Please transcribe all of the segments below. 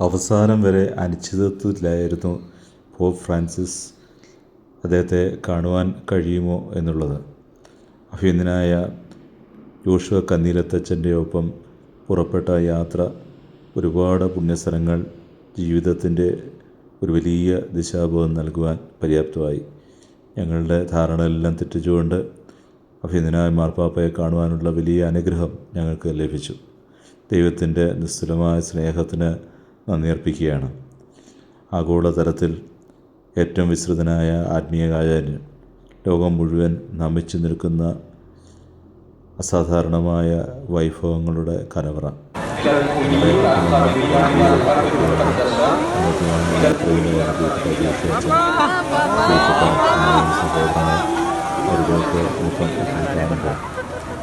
അവസാനം വരെ അനിശ്ചിതത്വത്തിലായിരുന്നു pop Francis അദ്ദേഹത്തെ കാണുവാൻ കഴിയുമോ എന്നുള്ളത്. അഭിനന്ദനായ യോശുവ കന്നീരത്തച്ഛന്റെ ഒപ്പം പുറപ്പെട്ട യാത്ര ഒരുപാട് പുണ്യസ്ഥലങ്ങൾ ജീവിതത്തിന്റെ ഒരു വലിയ ദിശാബോധം നൽകുവാൻ പര്യാപ്തമായി. ഞങ്ങളുടെ ധാരണയെല്ലാം തെറ്റിച്ചുകൊണ്ട് അഭിനന്ദനായ മാർപ്പാപ്പയെ കാണുവാനുള്ള വലിയ അനുഗ്രഹം ഞങ്ങൾക്ക് ലഭിച്ചു. ദൈവത്തിന്റെ നിസ്തുലമായ സ്നേഹത്തിന് നന്ദി അർപ്പിക്കുകയാണ്. ആഗോളതലത്തിൽ ഏറ്റവും വിസ്തൃതനായ ആത്മീയകാചാര്യൻ ലോകം മുഴുവൻ നമിച്ചു നിൽക്കുന്ന അസാധാരണമായ വൈഭവങ്ങളുടെ കലവറ.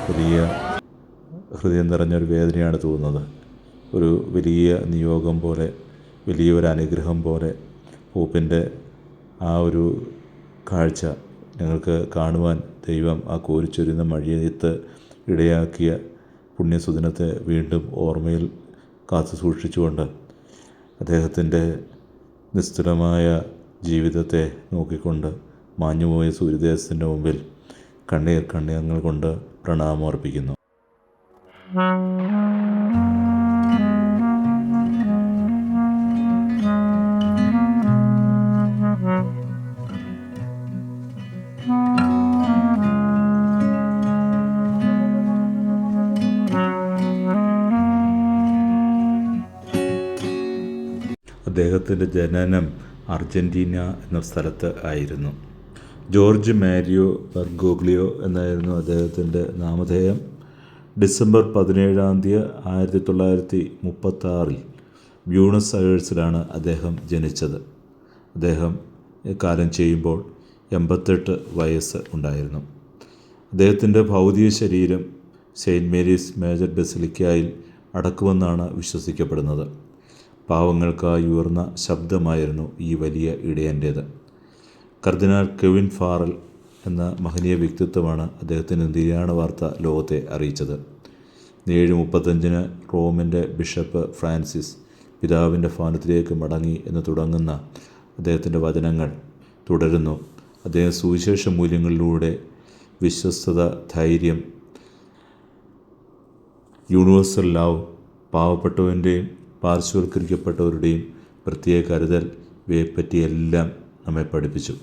പുതിയ ഹൃദയം നിറഞ്ഞൊരു വേദനയാണ് തോന്നുന്നത്. ഒരു വലിയ നിയോഗം പോലെ വലിയൊരു അനുഗ്രഹം പോലെ പോപ്പിന്റെ ആ ഒരു കാഴ്ച ഞങ്ങൾക്ക് കാണുവാൻ ദൈവം ആ കോരിച്ചൊരുന്ന മഴയത്ത് ഇടയാക്കിയ പുണ്യസുദിനത്തെ വീണ്ടും ഓർമ്മയിൽ കാത്തു സൂക്ഷിച്ചുകൊണ്ട് അദ്ദേഹത്തിന്റെ നിസ്തുലമായ ജീവിതത്തെ നോക്കിക്കൊണ്ട് മാഞ്ഞുപോയ സൂര്യദേശത്തിന്റെ മുമ്പിൽ കണ്ണീർ കണ്ണീരങ്ങൾ കൊണ്ട് പ്രണാമം അർപ്പിക്കുന്നു. അദ്ദേഹത്തിന്റെ ജനനം അർജന്റീന എന്ന സ്ഥലത്ത് ആയിരുന്നു. ജോർജ് മാരിയോ ബർഗോഗ്ലിയോ എന്നായിരുന്നു അദ്ദേഹത്തിന്റെ നാമധേയം. ഡിസംബർ പതിനേഴാം തീയതി ആയിരത്തി തൊള്ളായിരത്തി മുപ്പത്താറിൽ ബ്യൂണസ് അയേഴ്സിലാണ് അദ്ദേഹം ജനിച്ചത്. അദ്ദേഹം കാലം ചെയ്യുമ്പോൾ എൺപത്തെട്ട് വയസ്സ് ഉണ്ടായിരുന്നു. അദ്ദേഹത്തിന്റെ ഭൗതിക ശരീരം സെയിന്റ് മേരീസ് മേജർ ബെസിലിക്കായിൽ അടക്കുമെന്നാണ് വിശ്വസിക്കപ്പെടുന്നത്. പാവങ്ങൾക്കായി ഉയർന്ന ശബ്ദമായിരുന്നു ഈ വലിയ ഇടയന്റേത്. കർദിനാൾ കെവിൻ ഫാറൽ എന്ന മഹനീയ വ്യക്തിത്വമാണ് അദ്ദേഹത്തിന്റെ നിര്യാണ വാർത്ത ലോകത്തെ അറിയിച്ചത്. ഏഴ് മുപ്പത്തഞ്ചിന് റോമിന്റെ ബിഷപ്പ് ഫ്രാൻസിസ് പിതാവിന്റെ ഭവനത്തിലേക്ക് മടങ്ങി എന്ന് തുടങ്ങുന്ന അദ്ദേഹത്തിന്റെ വചനങ്ങൾ തുടരുന്നു. അദ്ദേഹം സുവിശേഷ മൂല്യങ്ങളിലൂടെ വിശ്വസ്തത ധൈര്യം യൂണിവേഴ്സൽ ലവ് പാവപ്പെട്ടവന്റെയും പാർശ്വവൽക്കരിക്കപ്പെട്ടവരുടെയും പ്രത്യേക കരുതൽ ഇവയെപ്പറ്റിയെല്ലാം നമ്മെ പഠിപ്പിച്ചു.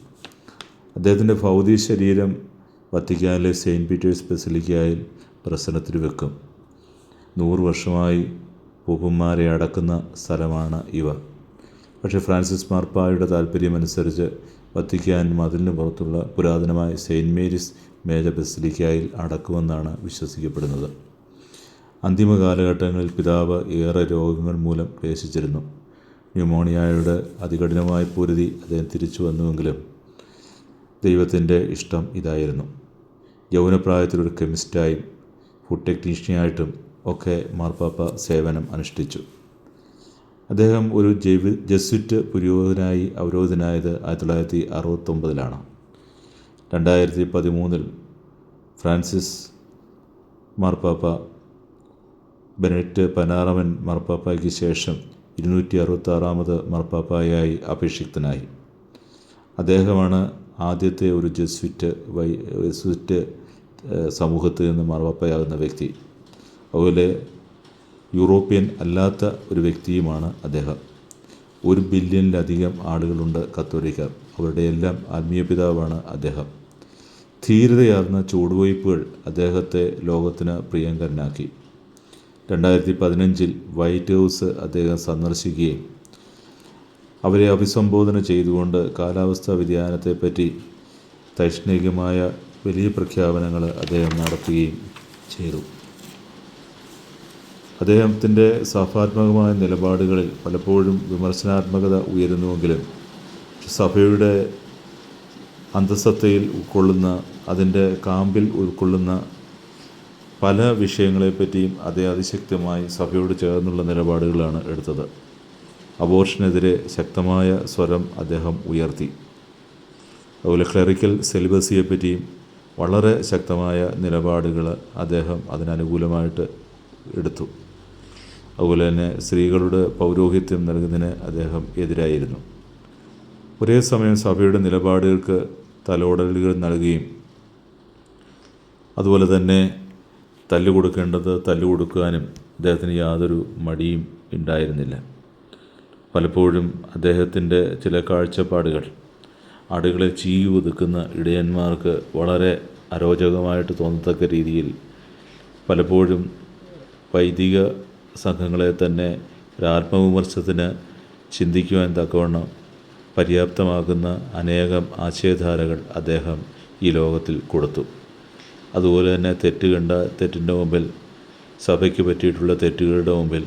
അദ്ദേഹത്തിന്റെ ഭൗതിക ശരീരം വത്തിക്കാനിലെ സെയിന്റ് പീറ്റേഴ്സ് ബെസിലിക്കായി പ്രസനത്തിൽ വെക്കും. നൂറ് വർഷമായി പൂപ്പന്മാരെ അടക്കുന്ന സ്ഥലമാണ് ഇവ. പക്ഷേ ഫ്രാൻസിസ് മാർപ്പായുടെ താല്പര്യമനുസരിച്ച് വത്തിക്കാൻ മതിലിന് പുറത്തുള്ള പുരാതനമായ സെയിന്റ് മേരീസ് മേജ ബസിലിക്കയിൽ അടക്കുമെന്നാണ് വിശ്വസിക്കപ്പെടുന്നത്. അന്തിമ കാലഘട്ടങ്ങളിൽ പിതാവ് ഏറെ രോഗങ്ങൾ മൂലം ക്ലേശിച്ചിരുന്നു ന്യൂമോണിയയുടെ അതികഠിനമായ പൊരുതി അദ്ദേഹം തിരിച്ചു വന്നുവെങ്കിലും ദൈവത്തിന്റെ ഇഷ്ടം ഇതായിരുന്നു. യൗവനപ്രായത്തിലൊരു കെമിസ്റ്റായും ഫുഡ് ടെക്നീഷ്യനായിട്ടും ഒക്കെ മാർപ്പാപ്പ സേവനം അനുഷ്ഠിച്ചു. അദ്ദേഹം ഒരു ജെവി ജസ്വിറ്റ് പുരോഹിതനായി അവരോധനായത് ആയിരത്തി തൊള്ളായിരത്തി അറുപത്തൊമ്പതിലാണ്. രണ്ടായിരത്തി പതിമൂന്നിൽ ഫ്രാൻസിസ് മാർപ്പാപ്പ ബെനറ്റ് പനാറമൻ മർപ്പാപ്പായ്ക്ക് ശേഷം ഇരുന്നൂറ്റി അറുപത്താറാമത് മർപ്പാപ്പായായി അഭിഷിക്തനായി അദ്ദേഹമാണ് ആദ്യത്തെ ഒരു ജസ്വിറ്റ് വൈ ജസ്വിറ്റ് സമൂഹത്തിൽ നിന്ന് മാർപ്പാപ്പയാകുന്ന വ്യക്തി. അതുപോലെ യൂറോപ്യൻ അല്ലാത്ത ഒരു വ്യക്തിയുമാണ് അദ്ദേഹം. ഒരു ബില്യണിലധികം ആളുകളുണ്ട് കത്തോലിക്കർ അവരുടെ എല്ലാം ആത്മീയ പിതാവാണ് അദ്ദേഹം. ധീരതയാർന്ന ചുവടുവയ്പ്പുകൾ അദ്ദേഹത്തെ ലോകത്തിന് പ്രിയങ്കരനാക്കി. രണ്ടായിരത്തി പതിനഞ്ചിൽ വൈറ്റ് ഹൗസ് അദ്ദേഹം സന്ദർശിക്കുകയും അവരെ അഭിസംബോധന ചെയ്തുകൊണ്ട് കാലാവസ്ഥാ വ്യതിയാനത്തെപ്പറ്റി തൈഷ്ണികമായ വലിയ പ്രഖ്യാപനങ്ങൾ അദ്ദേഹം നടത്തുകയും ചെയ്തു. അദ്ദേഹത്തിന്റെ സഭാത്മകമായ നിലപാടുകളിൽ പലപ്പോഴും വിമർശനാത്മകത ഉയരുന്നുവെങ്കിലും സഭയുടെ അന്തസ്സത്തയിൽ ഉൾക്കൊള്ളുന്ന അതിന്റെ കാമ്പിൽ ഉൾക്കൊള്ളുന്ന പല വിഷയങ്ങളെപ്പറ്റിയും അതേ അതിശക്തമായി സഭയോട് ചേർന്നുള്ള നിലപാടുകളാണ് എടുത്തത്. അബോർഷനെതിരെ ശക്തമായ സ്വരം അദ്ദേഹം ഉയർത്തി. അതുപോലെ ക്ലറിക്കൽ സെലിബസിയെപ്പറ്റിയും വളരെ ശക്തമായ നിലപാടുകൾ അദ്ദേഹം അതിനനുകൂലമായിട്ട് എടുത്തു. അതുപോലെ തന്നെ സ്ത്രീകളുടെ പൗരോഹിത്യം നൽകുന്നതിന് അദ്ദേഹം എതിരായിരുന്നു. ഒരേ സമയം സഭയുടെ നിലപാടുകൾക്ക് തലോടലുകൾ നൽകുകയും അതുപോലെ തന്നെ തല്ല് കൊടുക്കേണ്ടത് തല്ലു കൊടുക്കാനും അദ്ദേഹത്തിന് യാതൊരു മടിയും ഉണ്ടായിരുന്നില്ല. പലപ്പോഴും അദ്ദേഹത്തിന്റെ ചില കാഴ്ചപ്പാടുകൾ ആടുകളെ ചീകി ഒതുക്കുന്ന ഇടയന്മാർക്ക് വളരെ അരോചകമായിട്ട് തോന്നത്തക്ക രീതിയിൽ പലപ്പോഴും വൈദിക സംഘങ്ങളെ തന്നെ ഒരാത്മവിമർശത്തിന് ചിന്തിക്കുവാൻ തക്കവണ്ണം പര്യാപ്തമാക്കുന്ന അനേകം ആശയധാരകൾ അദ്ദേഹം ഈ ലോകത്തിൽ കൊടുത്തു. അതുപോലെ തന്നെ തെറ്റ് കണ്ട തെറ്റിന്റെ മുമ്പിൽ സഭയ്ക്ക് പറ്റിയിട്ടുള്ള തെറ്റുകളുടെ മുമ്പിൽ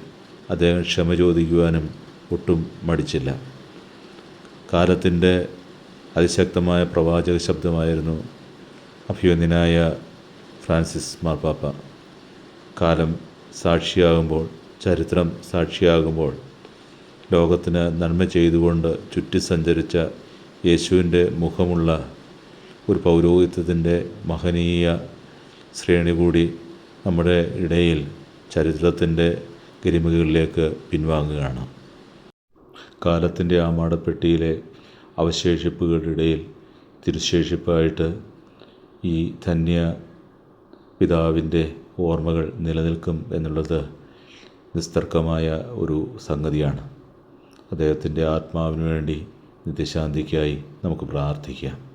അദ്ദേഹം ക്ഷമ ചോദിക്കുവാനും ഒട്ടും മടിച്ചില്ല. കാലത്തിന്റെ അതിശക്തമായ പ്രവാചക ശബ്ദമായിരുന്നു അഭിവന്യനായ ഫ്രാൻസിസ് മാർപ്പാപ്പ. കാലം സാക്ഷിയാകുമ്പോൾ ചരിത്രം സാക്ഷിയാകുമ്പോൾ ലോകത്തിന് നന്മ ചെയ്തുകൊണ്ട് ചുറ്റി സഞ്ചരിച്ച യേശുവിന്റെ മുഖമുള്ള ഒരു പൗരോഹിത്യത്തിന്റെ മഹനീയ ശ്രേണി കൂടി നമ്മുടെ ഇടയിൽ ചരിത്രത്തിന്റെ ഗരിമകളിലേക്ക് പിൻവാങ്ങുകയാണ്. കാലത്തിന്റെ ആമാടപ്പെട്ടിയിലെ അവശേഷിപ്പുകളുടെ ഇടയിൽ തിരുശേഷിപ്പായിട്ട് ഈ ധന്യ പിതാവിന്റെ ഓർമ്മകൾ നിലനിൽക്കും എന്നുള്ളത് നിസ്തർക്കമായ ഒരു സംഗതിയാണ്. അദ്ദേഹത്തിന്റെ ആത്മാവിന് വേണ്ടി നിത്യശാന്തിക്കായി നമുക്ക് പ്രാർത്ഥിക്കാം.